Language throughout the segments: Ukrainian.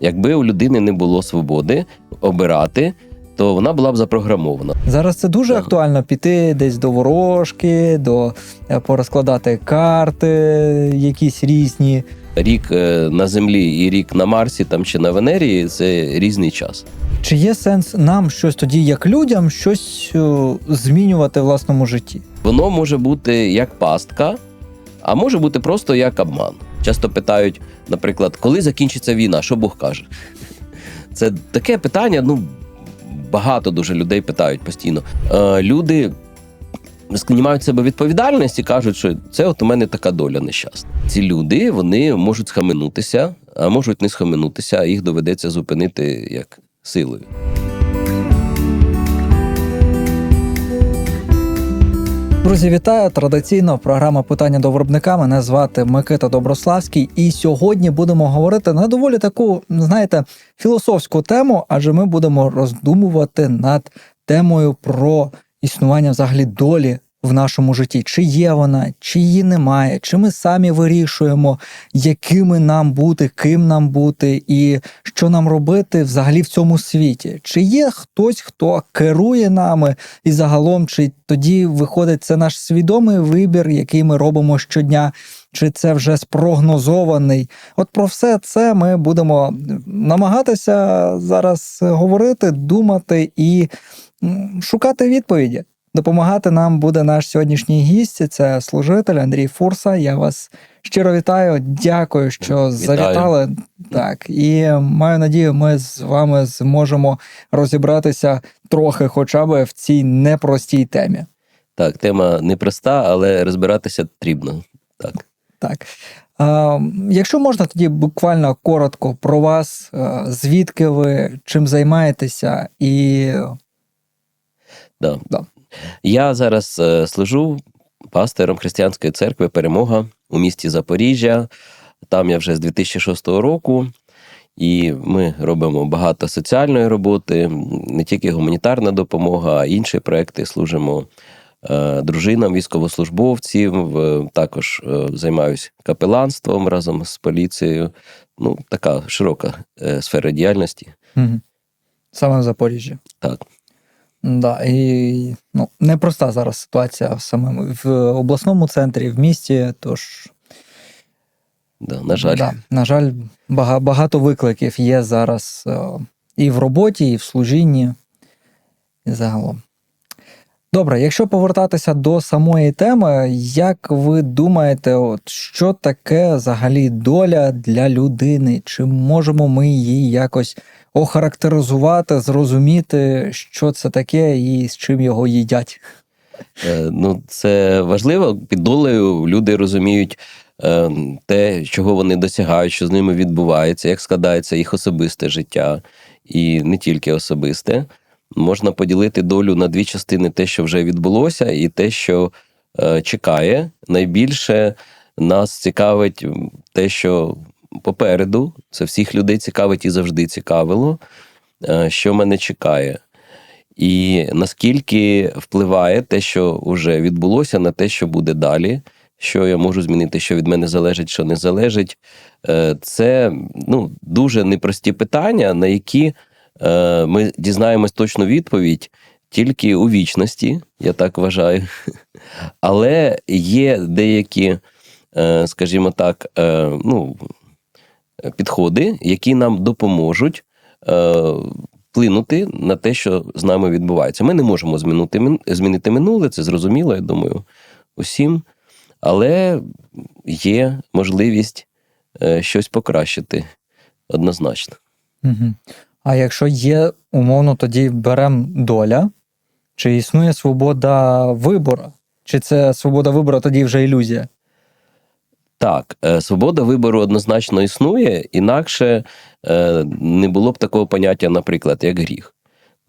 Якби у людини не було свободи обирати, то вона була б запрограмована. Зараз це дуже Так. актуально піти десь до ворожки, до е, порозкладати карти, якісь різні. Рік е, на землі і рік на Марсі там чи на Венері це різний час. Чи є сенс нам щось тоді, як людям, щось е, змінювати в власному житті? Воно може бути як пастка, а може бути просто як обман. Часто питають, наприклад, коли закінчиться війна, що Бог каже? Це таке питання, ну багато дуже людей питають постійно. Е, люди знімають себе відповідальність і кажуть, що це от у мене така доля нещасна. Ці люди вони можуть схаменутися, а можуть не схаменутися, їх доведеться зупинити як силою. Друзі, вітаю! Традиційно програма питання до виробника. Мене звати Микита Доброславський, і сьогодні будемо говорити на доволі таку, знаєте, філософську тему, адже ми будемо роздумувати над темою про існування взагалі долі в нашому житті. Чи є вона, чи її немає, чи ми самі вирішуємо, якими нам бути, ким нам бути, і що нам робити взагалі в цьому світі. Чи є хтось, хто керує нами, і загалом, чи тоді виходить це наш свідомий вибір, який ми робимо щодня, чи це вже спрогнозований? От про все це ми будемо намагатися зараз говорити, думати і шукати відповіді. Допомагати нам буде наш сьогоднішній гість. Це служитель Андрій Фурса. Я вас щиро вітаю. Дякую, що завітали. Так, і маю надію, ми з вами зможемо розібратися трохи, хоча б в цій непростій темі. Так, тема непроста, але розбиратися потрібно. Так. Так. А, якщо можна, тоді буквально коротко про вас, звідки ви, чим займаєтеся, і Да. Да. Я зараз е, служу пастором християнської церкви Перемога у місті Запоріжжя. Там я вже з 2006 року, і ми робимо багато соціальної роботи, не тільки гуманітарна допомога, а інші проекти служимо е, дружинам військовослужбовців. Також е, займаюся капеланством разом з поліцією. Ну, така широка сфера діяльності. Саме в Запоріжжі. Так. Да, і ну, непроста зараз ситуація в самому в обласному центрі, в місті. Тож, Да, на жаль. Да, на жаль, багато викликів є зараз е, і в роботі, і в служінні, і загалом. Добре, якщо повертатися до самої теми, як ви думаєте, от що таке взагалі доля для людини? Чи можемо ми її якось охарактеризувати, зрозуміти, що це таке і з чим його їдять? Е, Ну, це важливо. Під долею люди розуміють е, те, чого вони досягають, що з ними відбувається, як складається їх особисте життя, і не тільки особисте. Можна поділити долю на дві частини: те, що вже відбулося, і те, що е, чекає. Найбільше нас цікавить те, що попереду, це всіх людей цікавить і завжди цікавило, е, що мене чекає. І наскільки впливає те, що вже відбулося, на те, що буде далі, що я можу змінити, що від мене залежить, що не залежить. Е, Це ну, дуже непрості питання, на які е, ми дізнаємось точну відповідь тільки у вічності, я так вважаю. Але є деякі, скажімо так, ну, підходи, які нам допоможуть е, вплинути на те, що з нами відбувається. Ми не можемо змінити, змінити минуле, це зрозуміло, я думаю, усім. Але є можливість е, щось покращити однозначно. Угу. А якщо є, умовно, тоді беремо доля, чи існує свобода вибору? Чи це свобода вибору тоді вже ілюзія? Так, е, свобода вибору однозначно існує, інакше е, не було б такого поняття, наприклад, як гріх.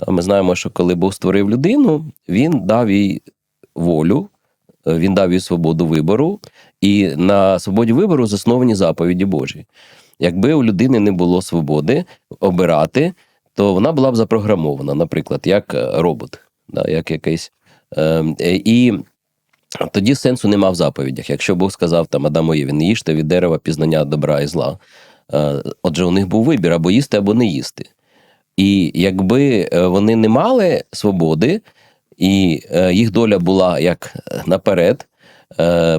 Ми знаємо, що коли Бог створив людину, він дав їй волю, е, він дав їй свободу вибору, і на свободі вибору засновані заповіді Божі. Якби у людини не було свободи обирати, то вона була б запрограмована, наприклад, як робот, як якийсь. Е, е, і тоді сенсу нема в заповідях. Якщо Бог сказав там Адаму Єві, не їжте від дерева пізнання добра і зла. Е, Отже, у них був вибір або їсти, або не їсти. І якби е, вони не мали свободи, і е, їх доля була як наперед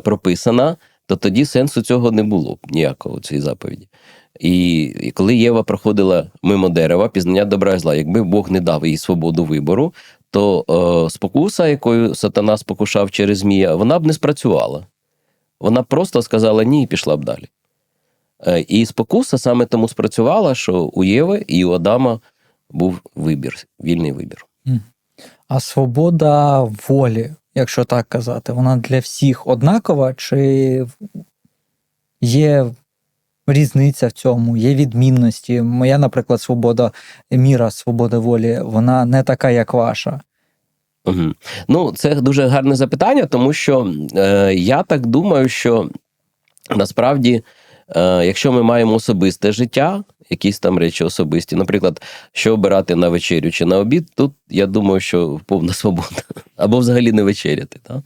прописана, то тоді сенсу цього не було б ніякого цій заповіді. І коли Єва проходила мимо дерева, пізнання добра і зла, якби Бог не дав їй свободу вибору, то е, спокуса, якою сатана спокушав через змія, вона б не спрацювала. Вона просто сказала ні і пішла б далі. Е, і спокуса саме тому спрацювала, що у Єви і у Адама був вибір, вільний вибір. А свобода волі, якщо так казати, вона для всіх однакова, чи є різниця в цьому, є відмінності? Моя, наприклад, свобода міра, свобода волі, вона не така, як ваша. Угу. Ну, це дуже гарне запитання, тому що е, я так думаю, що насправді, е, якщо ми маємо особисте життя, якісь там речі особисті, наприклад, що обирати на вечерю чи на обід, тут я думаю, що повна свобода, або взагалі не вечеряти. Так?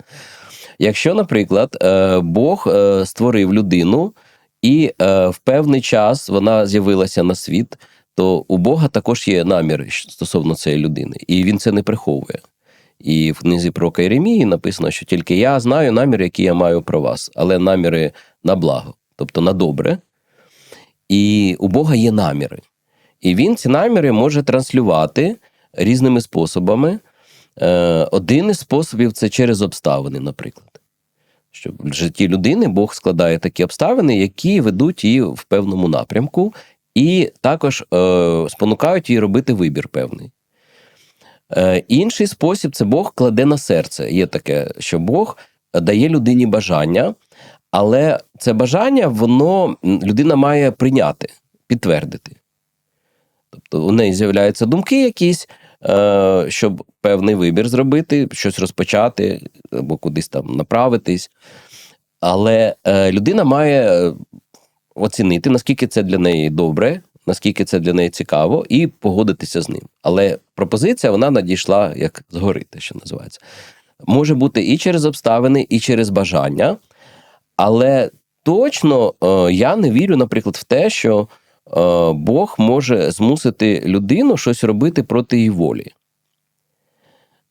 Якщо, наприклад, е, Бог е, створив людину, і е, в певний час вона з'явилася на світ, то у Бога також є намір стосовно цієї людини, і він це не приховує. І в книзі про Кайремії написано, що тільки я знаю наміри, які я маю про вас, але наміри на благо, тобто на добре. І у Бога є наміри. І він ці наміри може транслювати різними способами. Е, Один із способів це через обставини, наприклад. Що в житті людини Бог складає такі обставини, які ведуть її в певному напрямку, і також е, спонукають її робити вибір певний. Е, Інший спосіб це Бог кладе на серце. Є таке, що Бог дає людині бажання, але це бажання воно людина має прийняти, підтвердити. Тобто у неї з'являються думки якісь, щоб певний вибір зробити, щось розпочати або кудись там направитись. Але е, людина має оцінити, наскільки це для неї добре, наскільки це для неї цікаво, і погодитися з ним. Але пропозиція вона надійшла як згори, те, що називається. Може бути і через обставини, і через бажання. Але точно е, я не вірю, наприклад, в те, що е, Бог може змусити людину щось робити проти її волі.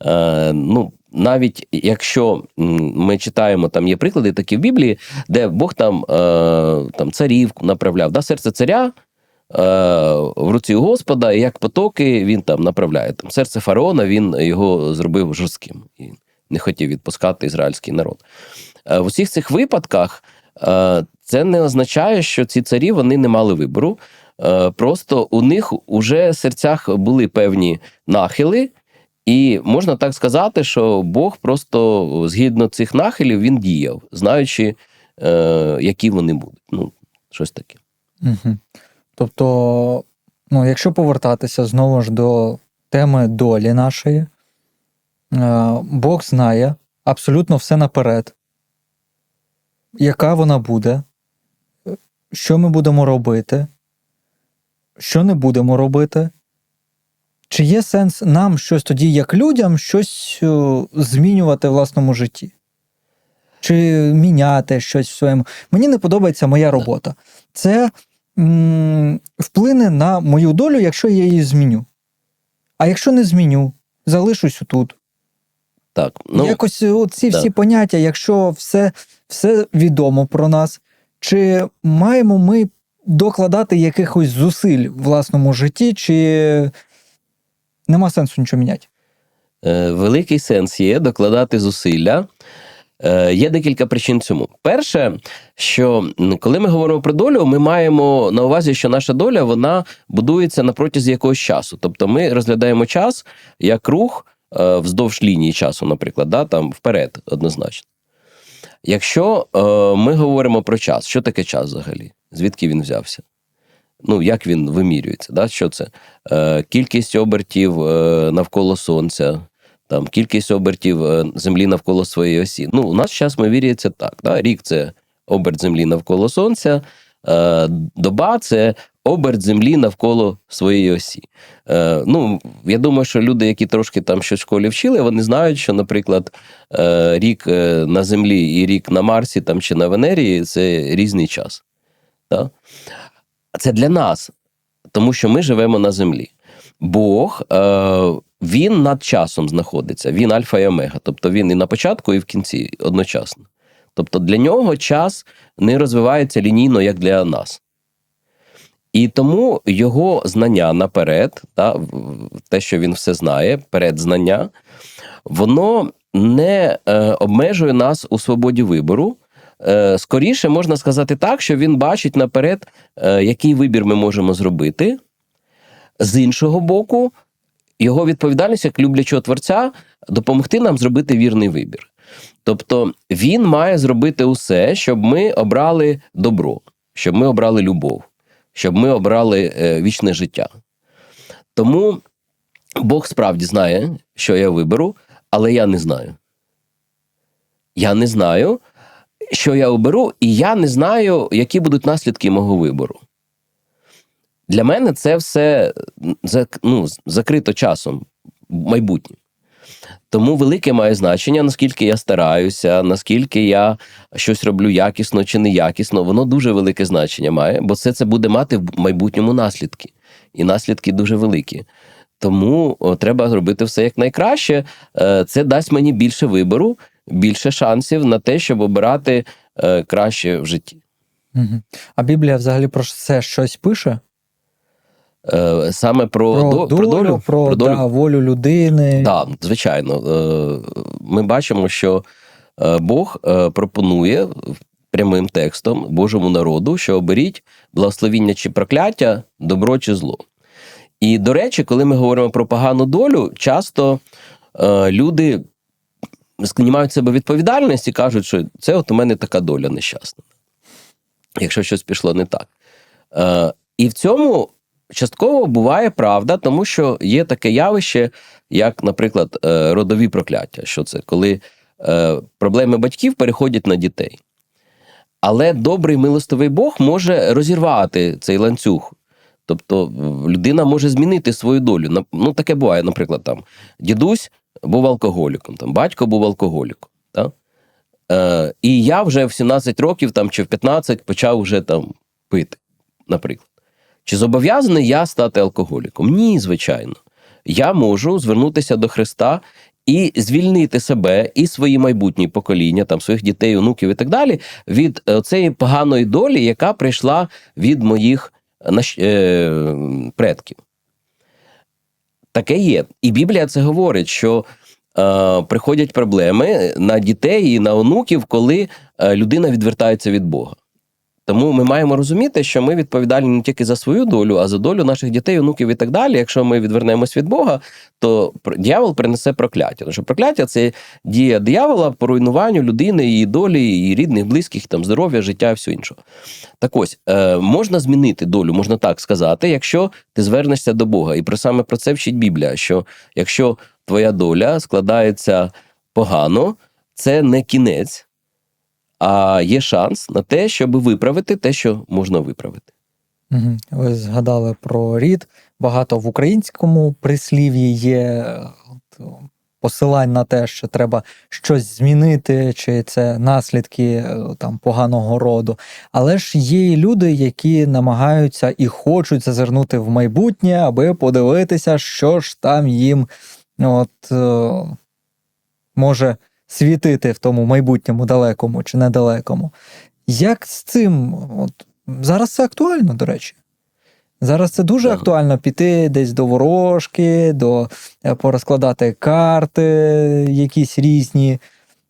Е, ну, навіть якщо ми читаємо, там є приклади такі в Біблії, де Бог там там царів направляв, да, серце царя в руці Господа, і як потоки він там направляє. Там Серце фараона він його зробив жорстким і не хотів відпускати ізраїльський народ. В усіх цих випадках це не означає, що ці царі вони не мали вибору. Просто у них уже в серцях були певні нахили, і можна так сказати, що Бог просто згідно цих нахилів він діяв, знаючи, які вони будуть. Ну, щось таке. Угу. Тобто, ну, якщо повертатися знову ж до теми долі нашої, Бог знає абсолютно все наперед яка вона буде, що ми будемо робити, що не будемо робити. Чи є сенс нам щось тоді, як людям, щось змінювати в власному житті? Чи міняти щось в своєму. Мені не подобається моя робота. Це м- вплине на мою долю, якщо я її зміню. А якщо не зміню, залишусь тут. Так, ну, Якось ці всі поняття, якщо все все відомо про нас, чи маємо ми докладати якихось зусиль в власному житті, чи нема сенсу нічого міняти? Е, великий сенс є докладати зусилля. Е, є декілька причин цьому. Перше, що коли ми говоримо про долю, ми маємо на увазі, що наша доля вона будується на протязі якогось часу. Тобто ми розглядаємо час як рух е, вздовж лінії часу, наприклад, да, там вперед, однозначно. Якщо е, ми говоримо про час, що таке час взагалі? Звідки він взявся? Ну, як він вимірюється? Да? Що це? Е, Кількість обертів е, навколо Сонця, там, кількість обертів е, Землі навколо своєї осі. Ну, у нас час вимірюється так. Да? Рік це оберт Землі навколо Сонця, е, доба це оберт землі навколо своєї осі. Е, Ну, я думаю, що люди, які трошки там щось в школі вчили, вони знають, що, наприклад, е, рік е, на Землі і рік на Марсі там чи на Венері це різний час. Так? це для нас, тому що ми живемо на землі. Бог е, він над часом знаходиться, він альфа і омега. Тобто він і на початку, і в кінці одночасно. Тобто для нього час не розвивається лінійно, як для нас. І тому його знання наперед, та, те, що він все знає, передзнання, воно не е, обмежує нас у свободі вибору. Е, скоріше можна сказати так, що він бачить наперед, е, який вибір ми можемо зробити. З іншого боку, його відповідальність як люблячого творця допомогти нам зробити вірний вибір. Тобто він має зробити усе, щоб ми обрали добро, щоб ми обрали любов, щоб ми обрали е, вічне життя. Тому Бог справді знає, що я виберу, але я не знаю. Я не знаю, що я оберу, і я не знаю, які будуть наслідки мого вибору. Для мене це все ну, закрито часом, майбутнім. Тому велике має значення, наскільки я стараюся, наскільки я щось роблю якісно чи неякісно. Воно дуже велике значення має, бо все це буде мати в майбутньому наслідки. І наслідки дуже великі. Тому треба зробити все як. Е, Це дасть мені більше вибору, більше шансів на те, щоб обирати е, краще в житті. А Біблія взагалі про це щось пише? Е, Саме про, Про, до- долю, про долю. про, про долю. Да, волю людини. Так, звичайно. Е, Ми бачимо, що е, Бог пропонує прямим текстом Божому народу, що оберіть благословіння чи прокляття, добро чи зло. І, до речі, коли ми говоримо про погану долю, часто люди знімають себе відповідальність і кажуть, що це от у мене така доля нещасна, якщо щось пішло не так. І в цьому частково буває правда, тому що є таке явище, як, наприклад, е, родові прокляття. Що це? Коли е, проблеми батьків переходять на дітей. Але добрий милостивий Бог може розірвати цей ланцюг. Тобто людина може змінити свою долю. Ну, таке буває, наприклад, там дідусь був алкоголіком, там, батько був алкоголіком. Та? Е, і я вже в 17 років там, чи в 15 почав вже там пити, наприклад. Чи зобов'язаний я стати алкоголіком? Ні, звичайно. Я можу звернутися до Христа і звільнити себе і свої майбутні покоління, там своїх дітей, онуків і так далі, від е, цієї поганої долі, яка прийшла від моїх е, е, предків. Таке є. І Біблія це говорить, що е, приходять проблеми на дітей і на онуків, коли людина відвертається від Бога. Тому ми маємо розуміти, що ми відповідальні не тільки за свою долю, а за долю наших дітей, онуків і так далі. Якщо ми відвернемось від Бога, то дьявол принесе прокляття. Тому що прокляття це дія диявола по руйнуванню людини, її долі, її рідних, близьких, там здоров'я, життя і все інше. Так ось е, можна змінити долю, можна так сказати, якщо ти звернешся до Бога. І про саме про це вчить Біблія: що якщо твоя доля складається погано, це не кінець а є шанс на те, щоб виправити те, що можна виправити. Ви згадали про рід. Багато в українському прислів'ї є посилань на те, що треба щось змінити, чи це наслідки е, там поганого роду. Але ж є і люди, які намагаються і хочуть зазирнути в майбутнє, аби подивитися, що ж там їм от, е, може світити в тому майбутньому далекому чи недалекому. Як з цим? От, зараз це актуально, до речі. Зараз це дуже Так. актуально піти десь до ворожки, до е, порозкладати карти, якісь різні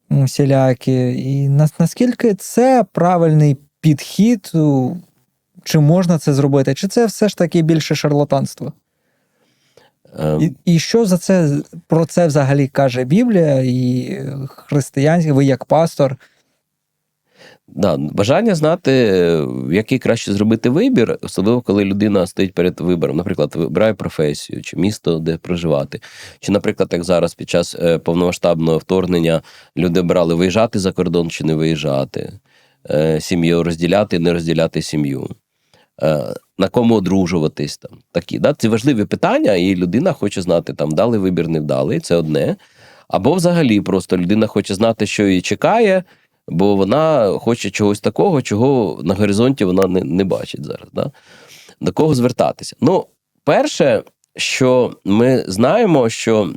всілякі. І наскільки це правильний підхід? Чи можна це зробити? Чи це все ж таки більше шарлатанство? Е, І, і що за це про це взагалі каже Біблія і християнське, ви як пастор? Да, бажання знати, який краще зробити вибір, особливо коли людина стоїть перед вибором. Наприклад, вибирає професію чи місто, де проживати. Чи, наприклад, як зараз під час е, повномасштабного вторгнення люди обирали виїжджати за кордон чи не виїжджати, е, сім'ю розділяти, не розділяти сім'ю. Е, На кому одружуватись там такі. Да? Це важливі питання, і людина хоче знати, там дали вибір, не вдалий, це одне. Або взагалі просто людина хоче знати, що її чекає, бо вона хоче чогось такого, чого на горизонті вона не, не бачить зараз. Да? до кого звертатися? Ну, перше, що ми знаємо, що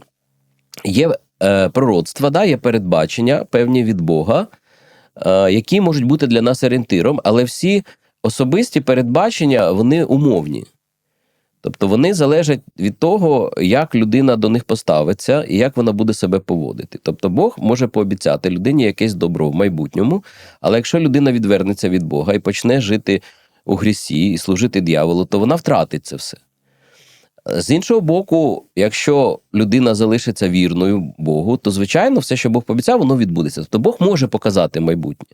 є е, пророцтва, да, є передбачення певні від Бога, е, які можуть бути для нас орієнтиром, але всі особисті передбачення вони умовні. Тобто вони залежать від того, як людина до них поставиться і як вона буде себе поводити. Тобто Бог може пообіцяти людині якесь добро в майбутньому, але якщо людина відвернеться від Бога і почне жити у грісі і служити дьяволу, то вона втратить це все. З іншого боку, якщо людина залишиться вірною Богу, то звичайно все, що Бог пообіцяв, воно відбудеться. Тобто Бог може показати майбутнє.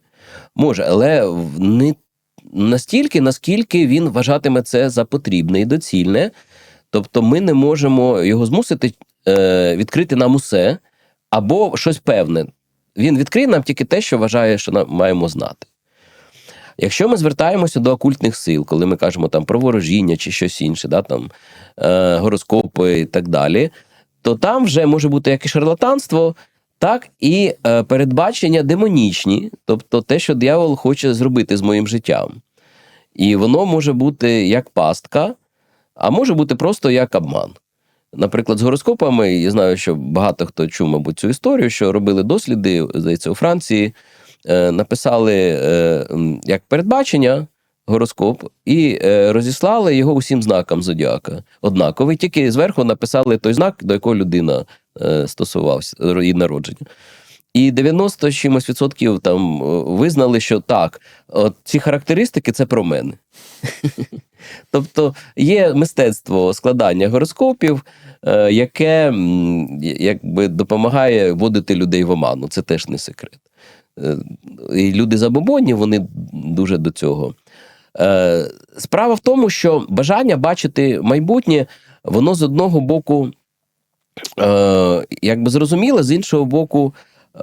Може, але не настільки, наскільки він вважатиме це за потрібне і доцільне. Тобто, ми не можемо його змусити е, відкрити нам усе або щось певне. Він відкриє нам тільки те, що вважає, що нам маємо знати. Якщо ми звертаємося до окультних сил, коли ми кажемо там про ворожіння чи щось інше, да, там, е, гороскопи і так далі, то там вже може бути як і шарлатанство, так і е, передбачення демонічні, тобто те, що диявол хоче зробити з моїм життям. І воно може бути як пастка, а може бути просто як обман. Наприклад, з гороскопами, я знаю, що багато хто чув, мабуть, цю історію, що робили досліди, здається, у Франції, е, написали е, як передбачення гороскоп і е, розіслали його усім знакам зодіака. Однаковий, тільки зверху написали той знак, до якого людина стосувався її народження. І 90 чимось відсотків там е, визнали, що так, от ці характеристики це про мене. Тобто є мистецтво складання гороскопів, е, яке якби допомагає вводити людей в оману. Це теж не секрет. Е, І люди забобонні, вони дуже до цього. Е, Справа в тому, що бажання бачити майбутнє, воно з одного боку е, якби зрозуміле, з іншого боку,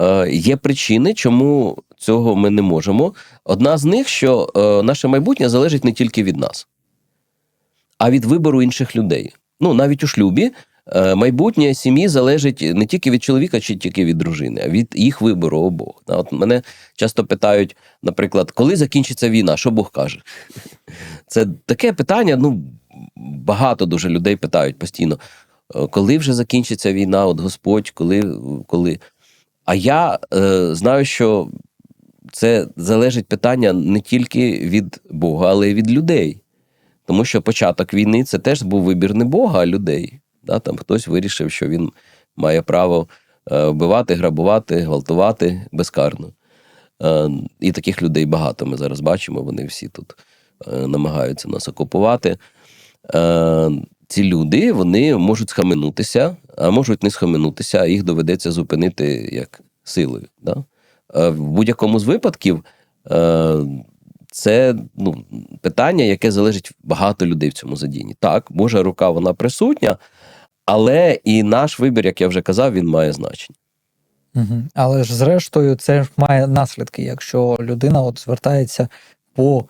е, є причини, чому цього ми не можемо. Одна з них, що е, наше майбутнє залежить не тільки від нас, а від вибору інших людей. Ну, навіть у шлюбі е, майбутнє сім'ї залежить не тільки від чоловіка чи тільки від дружини, а від їх вибору обох. От мене часто питають, наприклад, коли закінчиться війна, що Бог каже? Це таке питання, ну, багато дуже людей питають постійно. Е, Коли вже закінчиться війна, от Господь, коли. коли? А я е, знаю, що це залежить питання не тільки від Бога, але й від людей. Тому що початок війни це теж був вибір не Бога, а людей. Да? Там хтось вирішив, що він має право е, вбивати, грабувати, гвалтувати безкарно. Е, і таких людей багато ми зараз бачимо, вони всі тут намагаються нас окупувати. Ці люди вони можуть схаменутися, а можуть не схаменутися, їх доведеться зупинити як силою. Да? Е, В будь-якому з випадків е, це ну, питання, яке залежить багато людей в цьому задінні. Так, Божа рука вона присутня, але і наш вибір, як я вже казав, він має значення. Угу. Але ж зрештою, це ж має наслідки, якщо людина от звертається по,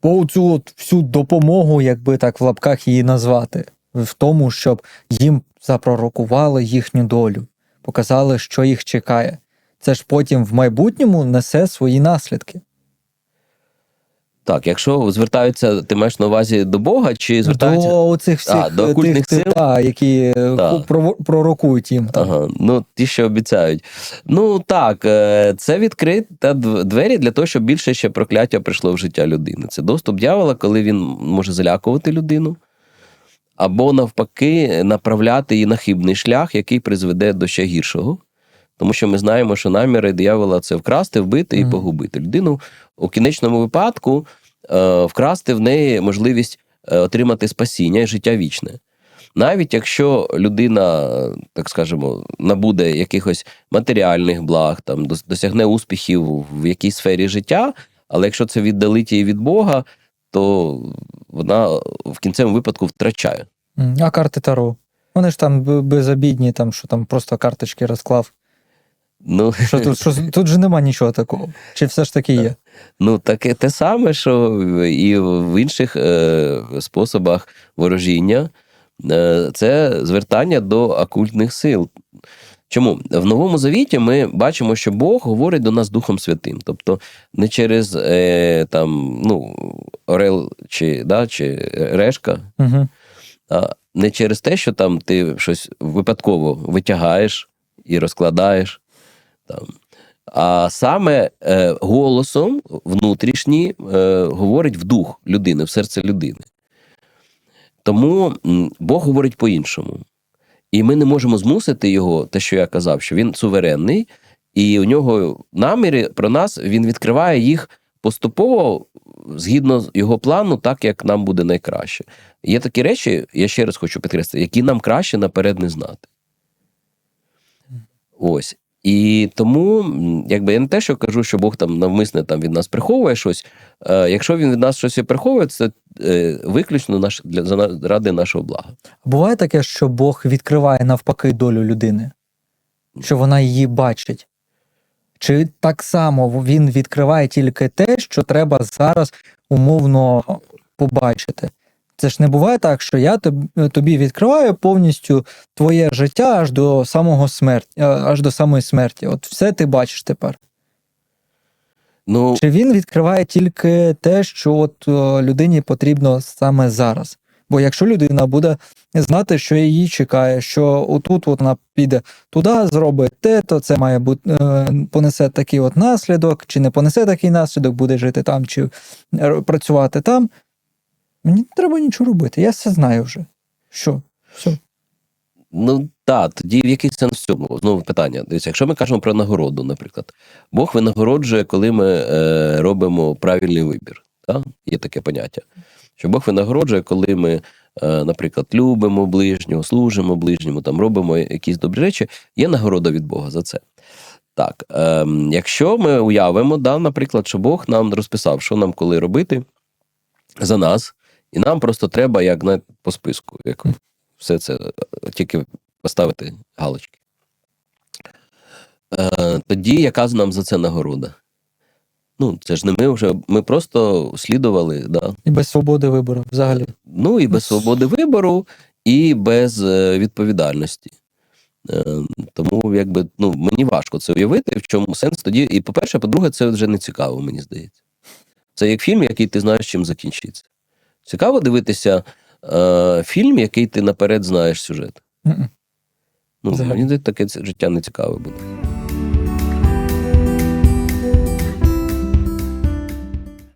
по цю от всю допомогу, якби так в лапках її назвати, в тому, щоб їм запророкували їхню долю, показали, що їх чекає. Це ж потім в майбутньому несе свої наслідки. Так, якщо звертаються, ти маєш на увазі до Бога чи звертаються? До цих всіх А, до окультних тих, сил? Та, які Так. так. пророкують їм. Там. Ага, ну ті, що обіцяють. Ну так, е, це відкрита двері для того, щоб більше ще прокляття прийшло в життя людини. Це доступ дьявола, коли він може залякувати людину, або навпаки, направляти її на хибний шлях, який призведе до ще гіршого. Тому що ми знаємо, що наміри диявола це вкрасти, вбити і погубити. Людину у кінечному випадку е, вкрасти в неї можливість е, отримати спасіння і життя вічне. Навіть якщо людина, так скажемо, набуде якихось матеріальних благ, там досягне успіхів в якійсь сфері життя, але якщо це віддалить її від Бога, то вона в кінцевому випадку втрачає. А карти Таро? Вони ж там безобідні, там, що там просто карточки розклав. Ну, Що тут, що, тут же нема нічого такого. Чи все ж таки є? Ну, таке те саме, що і в інших е, способах ворожіння. Е, це звертання до окультних сил. Чому? В Новому Завіті ми бачимо, що Бог говорить до нас Духом Святим. Тобто не через е, там, ну, Орел чи, да, чи Решка, Угу. а не через те, що там ти щось випадково витягаєш і розкладаєш. Там. А саме е, голосом внутрішній е, говорить в дух людини, в серце людини. Тому Бог говорить по-іншому. І ми не можемо змусити його, те, що я казав, що він суверенний, і у нього наміри про нас він відкриває їх поступово згідно з його плану, так як нам буде найкраще. Є такі речі, я ще раз хочу підкреслити, які нам краще наперед не знати. Ось. І тому, якби я не те, що кажу, що Бог там навмисне там від нас приховує щось. Е, якщо він від нас щось приховує, це е, виключно наш, для, за- ради нашого блага. Буває таке, що Бог відкриває навпаки долю людини, що вона її бачить. Чи так само він відкриває тільки те, що треба зараз умовно побачити? Це ж не буває так, що я тобі відкриваю повністю твоє життя аж до самого смерті, аж до самої смерті. От все ти бачиш тепер. Ну, Чи він відкриває тільки те, що от е, людині потрібно саме зараз? Бо якщо людина буде знати, що її чекає, що отут от вона піде туди, зробить те, то це має бути е, понесе такий от наслідок, чи не понесе такий наслідок, буде жити там, чи е, працювати там. Мені не треба нічого робити. Я все знаю вже. Що? Все. Ну так, тоді в який сенс в цьому? Знову питання. Дивіться, якщо ми кажемо про нагороду, наприклад, Бог винагороджує, коли ми е, робимо правильний вибір. Так? Є таке поняття. Що Бог винагороджує, коли ми, е, наприклад, любимо ближнього, служимо ближньому, там робимо якісь добрі речі, є нагорода від Бога за це. Так, е, якщо ми уявимо, да, наприклад, що Бог нам розписав, що нам коли робити за нас, і нам просто треба, як на, по списку, як все це тільки поставити галочки. Е, тоді яка з нам за це нагорода? Ну, це ж не ми вже, ми просто слідували, да. І без свободи вибору взагалі. Ну і без свободи вибору, і без е, відповідальності. Е, тому, якби, ну, мені важко це уявити, в чому сенс тоді. І, по-перше, по-друге, це вже не цікаво, мені здається. Це як фільм, який ти знаєш, чим закінчиться. Цікаво дивитися е, фільм, який ти наперед знаєш сюжет. Ну, мені таке життя не цікаве буде.